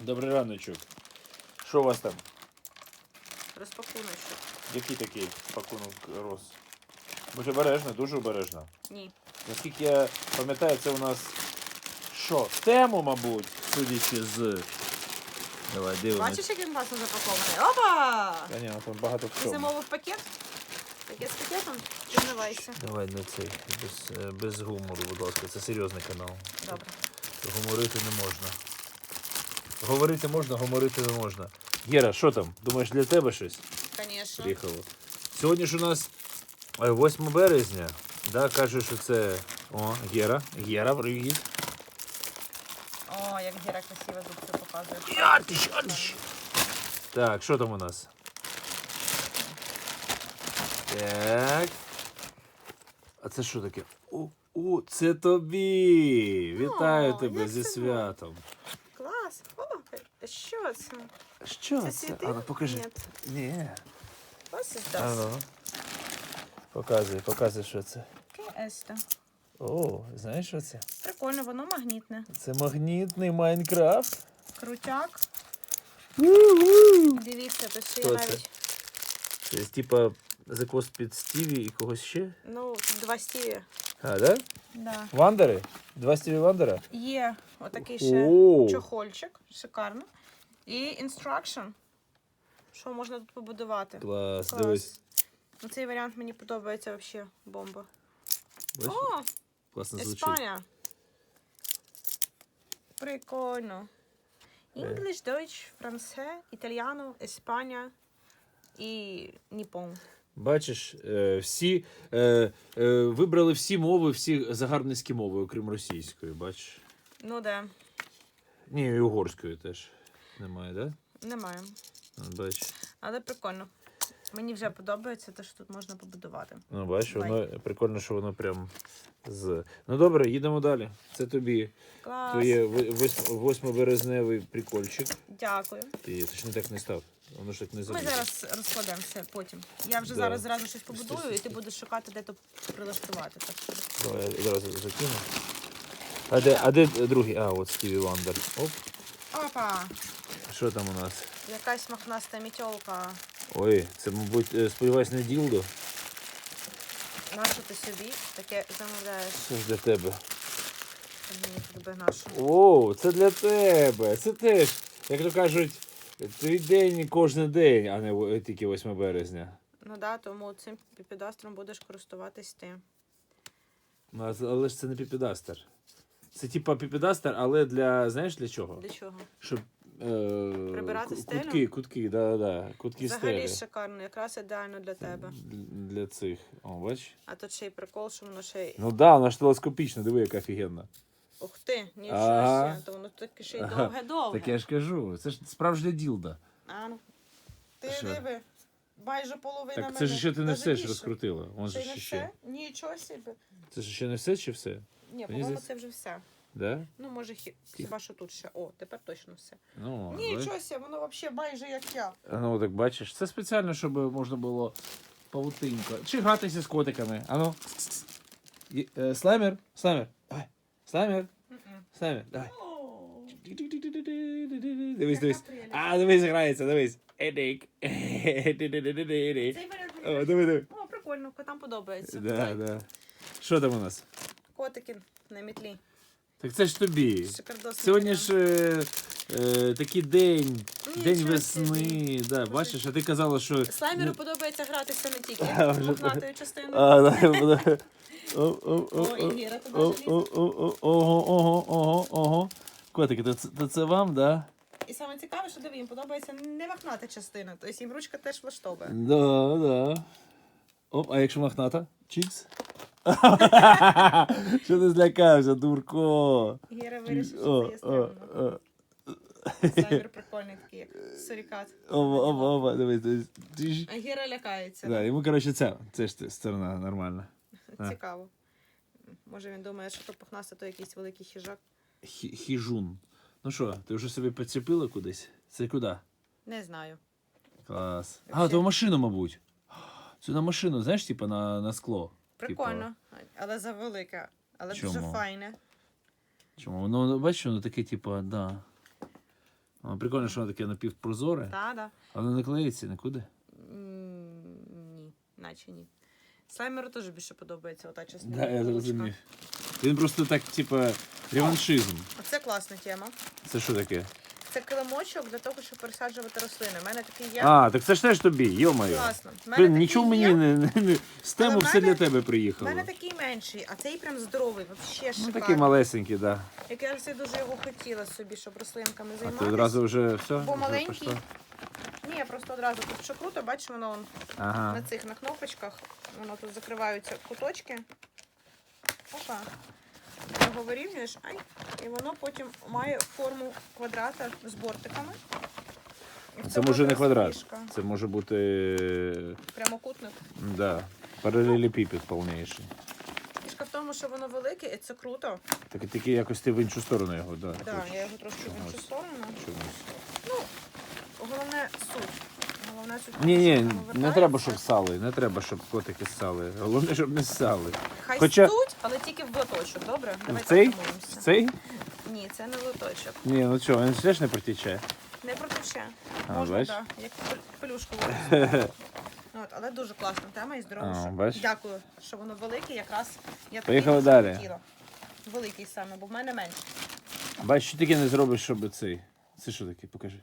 Добрий раночок. Що у вас там? Розпакуй що. Який такий пакунок роз? Будь обережна, дуже обережна. Ні. Наскільки я пам'ятаю, це у нас що? Тему, мабуть, судячи з. Давай дивимось. Бачиш, як він класно запакований? Опа! Та ні, ну, там багато в Ти чому. замовив пакет? Пакет з пакетом? Признавайся. Давай не цей, без, е, без гумору, будь ласка, це серйозний канал. Добре. Гуморити не можна. Говорити можна, гуморити не можна. Гера, що там? Думаєш, для тебе щось? Звісно. Приїхало. Сьогодні ж у нас е, 8 березня. Да, кажуть, що це. О, Гера. Гера, привіт. О, як Гера красиво тут все показує. Ятиш, ятиш. Так, що там у нас? Так. А це що таке? О, о, це тобі! Вітаю О, тебе як зі це святом. Що це? Що Це це? світи? Ну покажи. Ні. Ні. Ось і А ну. Показуй, показуй, що це. О, знаєш що це? Прикольно, воно магнітне. Це магнітний Майнкрафт. Крутяк. Дивіться, тут ще є Хто це? навіть. Це типа закос під Стіві і когось ще. Ну, два стіві. А, да? Да. Вандери? Два Стіві Вандера? Є отакий ще О. чохольчик, шикарно. І інстракшн. Що можна тут побудувати? Клас, Клас. дивись. Ну, цей варіант мені подобається взагалі бомба. Бачиш? О, Класно звучить. Іспанія. Прикольно. English, Deutsch, франце, італіано, Іспанія і Ніпон. Бачиш, е, всі е, е, вибрали всі мови, всі загарбницькі мови, окрім російської, бачиш? Ну де, Ні, і угорської теж немає, да? немає. От Бачиш. Але прикольно. Мені вже подобається те, що тут можна побудувати. Ну, бачиш, воно прикольно, що воно прям з. Ну добре, їдемо далі. Це тобі. Клас. Твоє восьмиберезневий прикольчик. Дякую. Ти ж не так не став. Воно ж так не Ми забуде. зараз розкладемо все потім. Я вже Да. зараз зразу щось побудую, і ти будеш шукати, де то прилаштувати. Так що Давай я одразу закину. А де, а де другий? А, от Стіві Вандер. Оп. Опа! Що там у нас? Якась махнаста мітьолка. Ой, це, мабуть, е, сподіваюсь, не ділдо. Нашу ти собі таке замовляєш. Це ж для тебе. О, це для тебе. Це теж, як то кажуть, твій день кожен день, а не тільки 8 березня. Ну да, тому цим піпідастром будеш користуватись ти. Ну, але ж це не піпідастер. Це типа піпідастер, але для. Знаєш для чого? Для чого? Щоб. Е, Прибирати стелю? Кутки, кутки, да, да, да. Кутки Взагалі стелі. шикарно, якраз ідеально для тебе. Для цих. О, бач? А тут ще й прикол, що воно ще й. Ну да, вона ж телескопічна, диви, яка офігенна. Ух ти, нічого Ага. себе, то воно таке ще й Ага. довге-довге. Так я ж кажу, це ж справжня ділда. А ну. Ти Що? диви, майже половина Так мене. це ж ще ти не Даже все ж більше. розкрутила. Вон Ще же не ще. все? Нічого собі. Це ж ще не все чи все? Ні, по-моєму, це вже все. Да? Ну, може, хі... хіба що тут ще. О, тепер точно все. Ну, бач. Нічого себе, воно взагалі майже як я. Ну, так бачиш, це спеціально, щоб можна було павутинко. Чи гратися з котиками. Ану. Е, Слаймер, слаймер, давай. Слаймер, слаймер, давай. Дивись, дивись. А, дивись, грається, дивись. Едик. О, диви, диви. О, прикольно, котам подобається. Да, да. Що там у нас? Котики на мітлі. Так це ж тобі. Шикардосний Сьогодні варіант. ж е, е, такий день, Ні, день весни. собі. Да, бачиш, а ти казала, що. Слаймеру подобається гратися не тільки мохнатою частиною. А, да, да. О, о, о, О, о, і Гера туди о, заліз. о, о, о, Ого, ого, ого, ого. Котики, то, це- то це вам, да? І саме цікаве, що диви, їм подобається не махната частина, тобто їм ручка теж влаштовує. Да, да. Оп, а якщо махната? Чікс? Що ти злякався, дурко? Гера вирішив, що це є о, стримано. прикольний такий, як сурікат. Оба, оба, оба, дивись, дивись. А Гера лякається. Да, йому, коротше, ця, це ж сторона нормальна. Цікаво. Може він думає, що то пухнаста, то якийсь великий хижак. Хі- Хіжун. Ну що, ти вже собі підцепила кудись? Це куди? Не знаю. Клас. А, то в машину, мабуть. Це на машину, знаєш, типа на, на скло. Прикольно, але завелике. Але дуже файне. Чому? Воно, бачиш, воно таке, типа, да. Воно прикольно, що воно таке напівпрозоре, Та, да. а воно не клеїться нікуди. Ні, наче ні. Слаймеру теж більше подобається ота частина. Да, я зрозумів. Він просто так, типа, реваншизм. Оце класна тема. Це що таке? Це килимочок для того, щоб пересаджувати рослини. У мене такий є. А, так це ж теж тобі, йо-моє. Класно. Мене такий нічого мені є. не, не, не. З тему Але в все мене- для тебе У приїхало. мене такий менший, а цей прям здоровий, взагалі Ну шикарний. такий малесенький, да. Як я все дуже його хотіла собі, щоб рослинками А займатися. ти одразу вже все? Бо вже маленький. пішло? Ні, я просто одразу тут що круто, бачиш, воно он Ага. на цих на кнопочках, воно тут закриваються куточки. Опа. Його вирівнюєш, ай, і воно потім має форму квадрата з бортиками. І Це може не квадрат. фішка. Це може бути. Прямокутник. Да. Паралелепіпед повніший. Фішка в тому, що воно велике, і це круто. Так і тільки якось ти в іншу сторону його, да. Так, хочеш. я його трошки в іншу Ось. сторону. Чомусь. Головне суть. Головне суть. Ні, ні, не треба, щоб ссали. Не треба, щоб котики ссали. Головне, щоб не ссали. Хай Хоча- суть, але тільки в лоточок, добре? В цей? домовимося. В цей? Ні, це не лоточок. Ні, ну що, він теж не протіче. Не протече. А, Можна, бач? так, як пелюшку. От, але дуже класна тема і здорова. А, що- бач? Дякую, що воно велике, якраз я Поїхали такий далі. хотіла. Великий саме, бо в мене менше. Бач, що таке не зробиш, щоб цей. Це що таке? Покажи.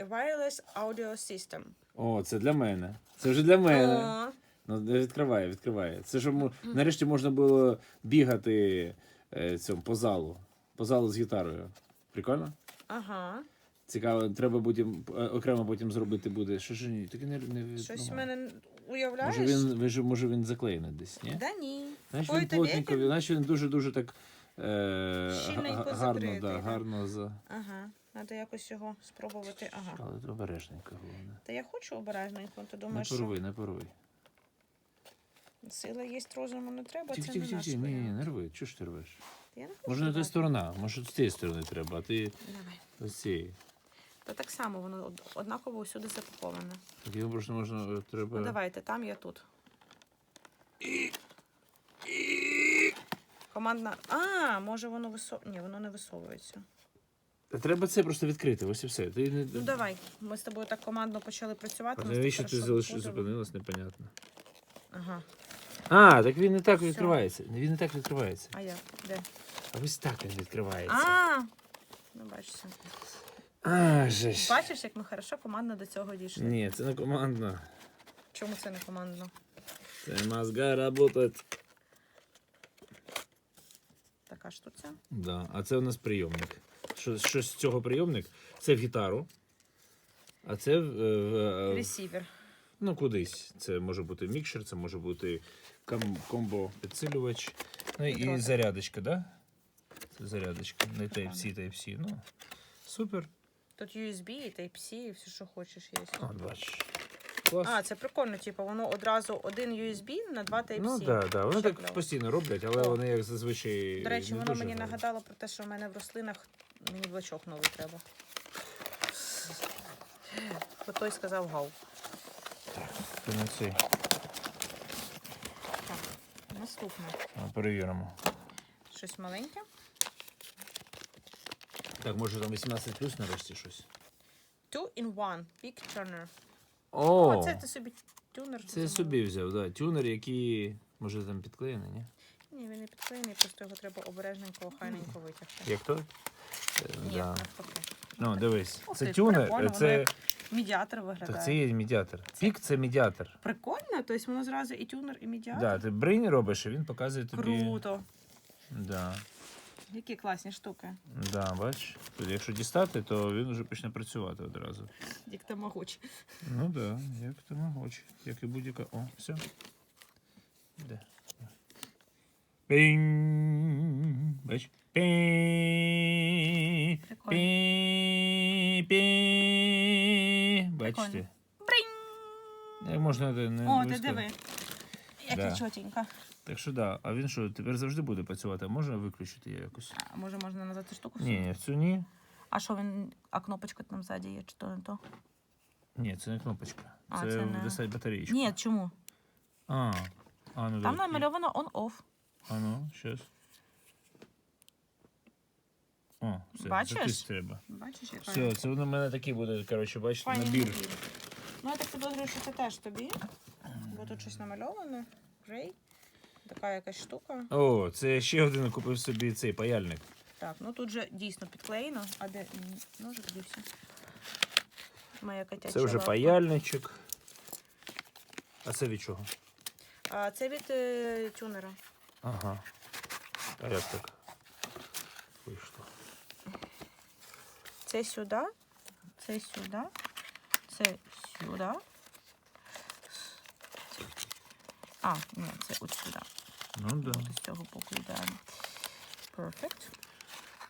Wireless audio system. О, це для мене. Це вже для мене. О, Ну, відкриває, відкриває. Це щоб нарешті можна було бігати е, цьому, по залу. По залу з гітарою. Прикольно? ага. Цікаво, треба потім е, окремо потім зробити буде. Що ж ні? Таке не, не Щось в мене уявляєш? Може він, ви ж- може він заклеєний десь, ні? Да ні. Ой, він та значить він дуже-дуже так е, га- гарно, да, да. гарно за. Ага. Треба якось його спробувати. Ага. Але обережненько головне. Та я хочу обережненько, ти Не думаєш, що порви, не порви. сила є розуму не треба, Тих, це тих, не тих. Ні, ні, не рви. Чого ж ти рвеш? Я не Може не та сторона, може з цієї сторони треба, а ти Давай. з цієї. Та так само воно однаково усюди запаковане. Так його просто можна е, треба. Ну давайте, там я тут. Командна. А, може воно висо... Ні, воно не висовується. Та Треба це просто відкрити, ось і все. Ти не... Ну давай. Ми з тобою так командно почали працювати. А навіщо ти залиш... зупинилась, непонятно. Ага. А, так він не так Все. відкривається. Він не так відкривається. А я? Де? А ось так він відкривається. А! Ну, бачиш. А, же. Бачиш, як ми хорошо командно до цього дійшли. Ні, це не командно. Чому це не командно? Це мозга работать. Така штуця. Да. А це у нас прийомник. Що, що з цього прийомник? Це в гітару. А це в, в, в, Ресівер. ну, кудись. Це може бути мікшер, це може бути ком- комбо-підсилювач. Ну і зарядочка, да? Це зарядочка. Не Type-C, Type-C. Ну, супер. Тут USB, Type-C, і все, що хочеш, є. А, бачиш. Клас. А, це прикольно, типу, воно одразу один USB на два Type-C. Ну так, да, да. вони Ще так постійно роблять, але вони як зазвичай. До речі, не воно дуже мені гарні. нагадало про те, що в мене в рослинах мені блочок новий треба. Бо той сказав гав. Ти на цей. Так, наступне. А, Перевіримо. Щось маленьке. Так, може там 18 плюс нарешті щось. Two in one. Big turner. О, О, це ти собі тюнер. це я собі взяв, да. Тюнер, який може там підклеєний, ні? Ні, він не підклеєний, просто його треба обережненько, охайненько витягти. Як то? Е, Ні, да. навпаки. Ну, дивись, Ух це тюнер, прикольно, це. як Медіатор виглядає. Так це є медіатор. Пік це медіатор. Прикольно, тобто воно зразу і тюнер, і медіатор. Да, ти брейні робиш, і він показує тобі. Круто. Да, Які класні штуки. да, бач. Якщо дістати, то він вже почне працювати одразу. Як тамагочі. Ну так, да, як тамагочі, як і будь-яка. О, все. Де? Пінь. Бач? Пінь. Пінь. Пінь. Бачите? Бринь! Як можна не, О, ти диви. Яка Да. чотенька. Так що да. А він що, тепер завжди буде працювати, а можна виключити її якось? А, може можна назад цю штуку? Ні, ні, в цю ні. А що він, а кнопочка там ззаді є, чи то не то? Ні, це не кнопочка. А, це це не- достать батареїчку. Ні, чому? А, а ну Там дай. намальовано on-off. А ну, щас. О, все, Бачиш? закис треба. Бачиш, яка Все, це воно в мене такий буде, коротше, бачите, Файний набір. набір. Ну, я так підозрюю, що це теж тобі. Бо тут щось намальоване. Грей. Така якась штука. О, це я ще один купив собі цей паяльник. Так, ну тут же дійсно підклеєно. А де ножик дився? Моя котяча Це вже лапка. паяльничок. А це від чого? А це від е, тюнера. Ага. А як так? Вийшло. Це сюди, це сюди, це сюди. А, ні, це от сюди. Ну да. От з цього боку ідеально. Perfect.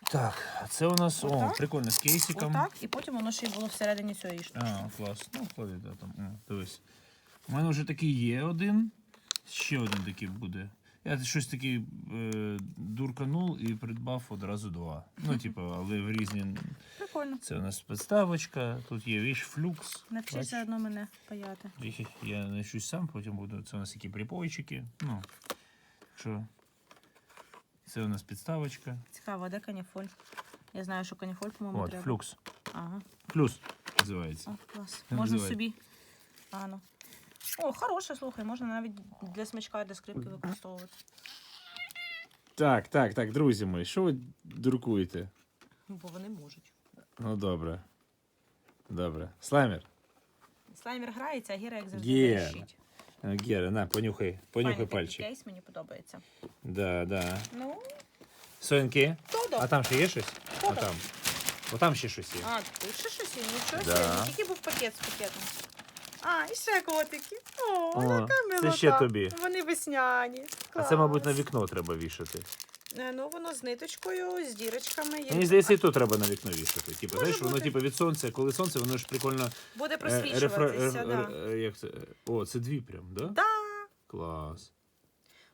Так, а це у нас о, Отак? прикольно з кейсиком. Отак, і потім воно ще й було всередині цієї штуки. А, клас. Ну, клади, да, там. О, дивись. У мене вже такий є один. Ще один такий буде. Я щось такий е, дурканув і придбав одразу два. Ну, типу, але в різні. Прикольно. Це у нас підставочка, тут є віж флюкс. Навчись Бачиш? заодно мене паяти. Їх я навчусь сам, потім буду. Це у нас такі припойчики. Ну, що. Це у нас підставочка. Цікаво, а де каніфоль? Я знаю, що каніфоль, по-моєму, От, треба. флюкс. Ага. Плюс називається. О, клас. Можна називається? собі. А, ну. О, хороше, слухай, можна навіть для смачка, для скрипки використовувати. Так, так, так, друзі мої, що ви дуркуєте? Бо вони можуть. Ну добре. Добре. Слаймер. Слаймер грається, а гіра, як завжди, Є. верещить. Е, Гера, на, понюхай, понюхай Файний такий пальчик. Кейс мені подобається. Да, да. Ну, Соньки. А там ще є щось? Отам. Отам ще щось є. А, тут ще щось є, нічого Да. собі. Не тільки був пакет з пакетом. А, і ще котики. О, О, яка це милота. ще тобі. Вони весняні. А це, мабуть, на вікно треба вішати. Е, Ну, воно з ниточкою, з дірочками. Є. Мені здається, і тут треба на вікно вішати. Типу, Може знаєш, воно бути. типу, від сонця, коли сонце, воно ж прикольно. Буде е, просвічуватися, рефра- да. е, е, як це? О, це дві прям, да? Да. Клас.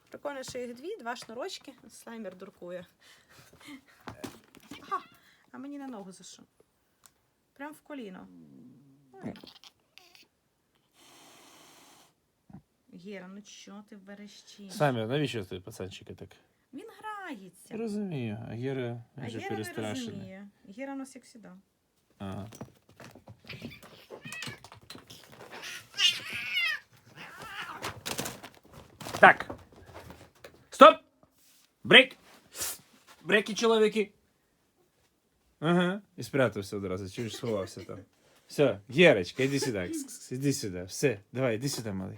Прикольно, що їх дві, два шнурочки. Слаймер дуркує. Ага, а мені на ногу зайшов. Прям в коліно. Ой. Гера, ну чого ти верещиш? Самі, навіщо ти пацанчики так? Він грається. Розумію, а Гера А вже Гера не перестрашений. розуміє. Гера у нас як завжди. Ага. Так. Стоп! Брейк! Брейки, чоловіки! Ага. І спрятався одразу, чуєш, сховався там. Все, Герочка, іди сюди. Кс-кс, Іди сюди. Все, давай, іди сюди, малий.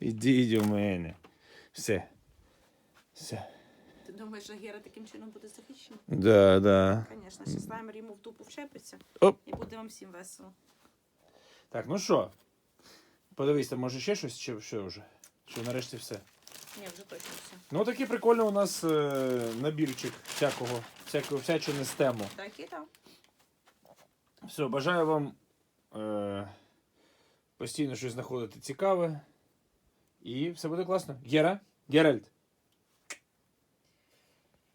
Іди у мене. Все. Все. Ти думаєш, що Гера таким чином буде захищена? Да, да. Звісно, ще слаймер йому в тупу вчепиться. Оп. І буде вам всім весело. Так, ну що? Подивись, там може ще щось, чи що вже? Що нарешті все. Ні, вже точно все. Ну такий прикольний у нас е, набірчик всякого, всякого всячини з тему. Так і так. Все, бажаю вам е, постійно щось знаходити цікаве. І все буде класно. Гера, Геральт,